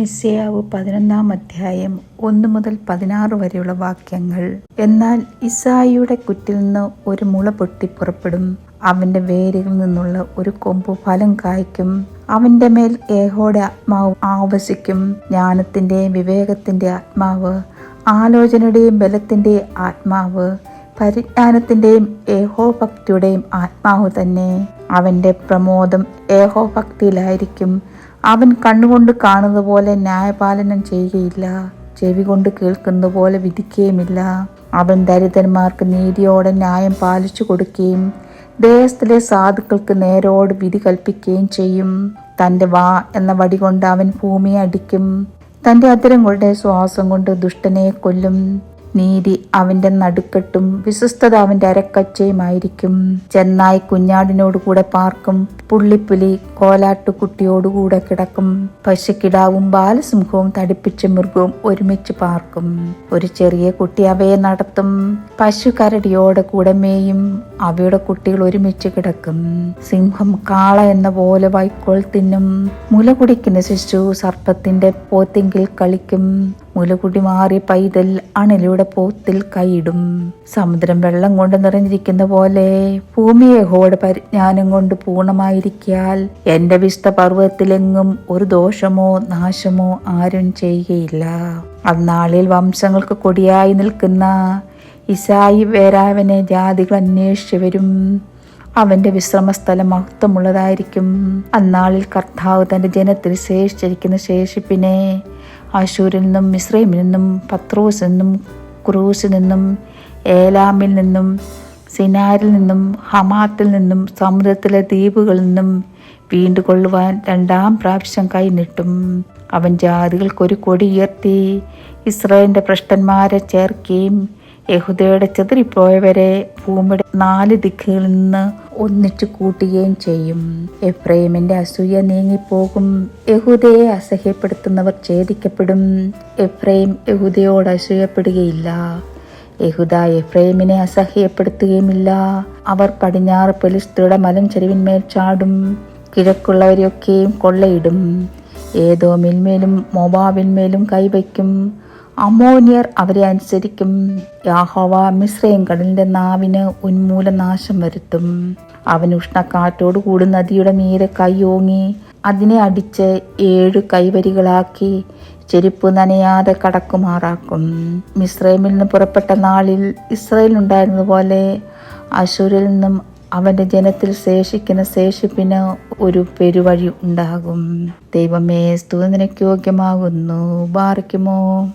യശയാവ് പതിനൊന്നാം അധ്യായം ഒന്ന് മുതൽ പതിനാറ് വരെയുള്ള വാക്യങ്ങൾ. എന്നാൽ ഇസായിയുടെ കുറ്റിൽ നിന്ന് ഒരു മുള പൊട്ടി പുറപ്പെടും. അവന്റെ വേരുകളിൽ നിന്നുള്ള ഒരു കൊമ്പ് ഫലം കായ്ക്കും. അവന്റെ മേൽ ഏഹോടെ ആത്മാവ് ആവസിക്കും. ജ്ഞാനത്തിന്റെയും വിവേകത്തിന്റെ ആത്മാവ് ആലോചനയുടെയും ബലത്തിന്റെയും ആത്മാവ് പരിജ്ഞാനത്തിന്റെയും ഏഹോഭക്തിയുടെയും ആത്മാവ് തന്നെ. അവന്റെ പ്രമോദം ഏഹോഭക്തിയിലായിരിക്കും അവൻ കണ്ണുകൊണ്ട് കാണുന്ന പോലെ ന്യായപാലനം ചെയ്യുകയില്ല. ചെവി കൊണ്ട് കേൾക്കുന്ന പോലെ വിധിക്കുകയുമില്ല. അവൻ ദരിദ്രന്മാർക്ക് നീതിയോടെ ന്യായം പാലിച്ചു കൊടുക്കുകയും ദേശത്തിലെ സാധുക്കൾക്ക് നേരോട് വിധി കൽപ്പിക്കുകയും ചെയ്യും. തന്റെ വാ എന്ന വടി കൊണ്ട് അവൻ ഭൂമിയെ അടിക്കും. തന്റെ അതിരം കൊണ്ട് ശ്വാസം കൊണ്ട് ദുഷ്ടനെ കൊല്ലും. നീതി അവന്റെ നടുക്കെട്ടും വിശ്വസ്തത അവന്റെ അരക്കച്ചയുമായിരിക്കും. ചെന്നായി കുഞ്ഞാടിനോടുകൂടെ പാർക്കും. പുള്ളിപ്പുലി കോലാട്ടുകുട്ടിയോടുകൂടെ കിടക്കും. പശുക്കിടാവും ബാലസിംഹവും തടിപ്പിച്ച മൃഗവും ഒരുമിച്ച് പാർക്കും. ഒരു ചെറിയ കുട്ടി അവയെ നടത്തും. പശു കരടിയോടെ കൂടെ മേയും. അവയുടെ കുട്ടികൾ ഒരുമിച്ച് കിടക്കും. സിംഹം കാള എന്ന പോലെ വൈക്കോൾ തിന്നും. മുല കുടിക്കുന്ന ശിശു സർപ്പത്തിന്റെ പോത്തിങ്കിൽ കളിക്കും. മുലകുടി മാറി പൈതൽ അണലിയുടെ പോത്തിൽ കൈയിടും. സമുദ്രം വെള്ളം കൊണ്ട് നിറഞ്ഞിരിക്കുന്ന പോലെ ഭൂമി യഹോയുടെ പരിജ്ഞാനം കൊണ്ട് പൂർണമായിരിക്കാൽ എന്റെ വിശുദ്ധ പർവതത്തിലെങ്ങും ഒരു ദോഷമോ നാശമോ ആരും ചെയ്യുകയില്ല. അന്നാളിൽ വംശങ്ങൾക്ക് കൊടിയായി നിൽക്കുന്ന ഇസായി വേരാവനെ ജാതികൾ അന്വേഷിച്ചു വരും. അവന്റെ വിശ്രമസ്ഥലം മഹത്വമുള്ളതായിരിക്കും. അന്നാളിൽ കർത്താവ് തന്റെ ജനത്തിൽ ശേഷിച്ചിരിക്കുന്ന ശേഷിപ്പിനെ അശൂരിൽ നിന്നും മിശ്രൈമിൽ നിന്നും പത്രോസിൽ നിന്നും ക്രൂസിൽ നിന്നും ഏലാമിൽ നിന്നും സിനാരിൽ നിന്നും ഹമാത്തിൽ നിന്നും സമുദ്രത്തിലെ ദ്വീപുകളിൽ നിന്നും വീണ്ടുകൊള്ളുവാൻ രണ്ടാം പ്രാവശ്യം കൈനിട്ടും അവൻ ജാതികൾക്കൊരു കൊടി ഉയർത്തി ഇസ്രായേലിന്റെ ഭ്രഷ്ടന്മാരെ ചേർക്കുകയും യഹുദയുടെ ചെതിരിപ്പോയവരെ ഭൂമിയുടെ നാല് ദിക്കുകളിൽ നിന്ന് ഒന്നിച്ചു കൂട്ടുകയും ചെയ്യും. എഫ്രൈമിന്റെ അസൂയ നീങ്ങിപ്പോകും. യഹൂദയെ അസഹ്യപ്പെടുത്തുന്നവർ ഛേദിക്കപ്പെടും. എഫ്രൈം യഹൂദയോട് അസൂയപ്പെടുകയില്ല. യഹുദ എഫ്രൈമിനെ അസഹ്യപ്പെടുത്തുകയുമില്ല. അവർ പടിഞ്ഞാറ് പെലിസ്തയുടെ മലഞ്ചെരുവിന്മേൽ ചാടും. കിഴക്കുള്ളവരെയൊക്കെയും കൊള്ളയിടും. ഏതോ മിന്മേലും മോബാവിന്മേലും കൈവയ്ക്കും. അമോനിയർ അവരെ അനുസരിക്കും. യാഹോവ മിശ്രയും കടലിന്റെ നാവിന് ഉന്മൂലനാശം വരുത്തും. അവൻ ഉഷ്ണക്കാറ്റോടുകൂടി നദിയുടെ മീരെ കൈയോങ്ങി അതിനെ അടിച്ച് ഏഴു കൈവരികളാക്കി ചെരുപ്പ് നനയാതെ കടക്കുമാറാക്കും. മിശ്രൈമിൽ നിന്ന് പുറപ്പെട്ട നാളിൽ ഇസ്രയേൽ ഉണ്ടായിരുന്നതുപോലെ അശൂരിൽ നിന്നും അവന്റെ ജനത്തിൽ ശേഷിക്കുന്ന ശേഷിപ്പിന് ഒരു പെരുവഴി ഉണ്ടാകും. ദൈവമേ സ്തുതി നിനക്ക് യോഗ്യമാകുന്നു. ബാറിക്കുമോ?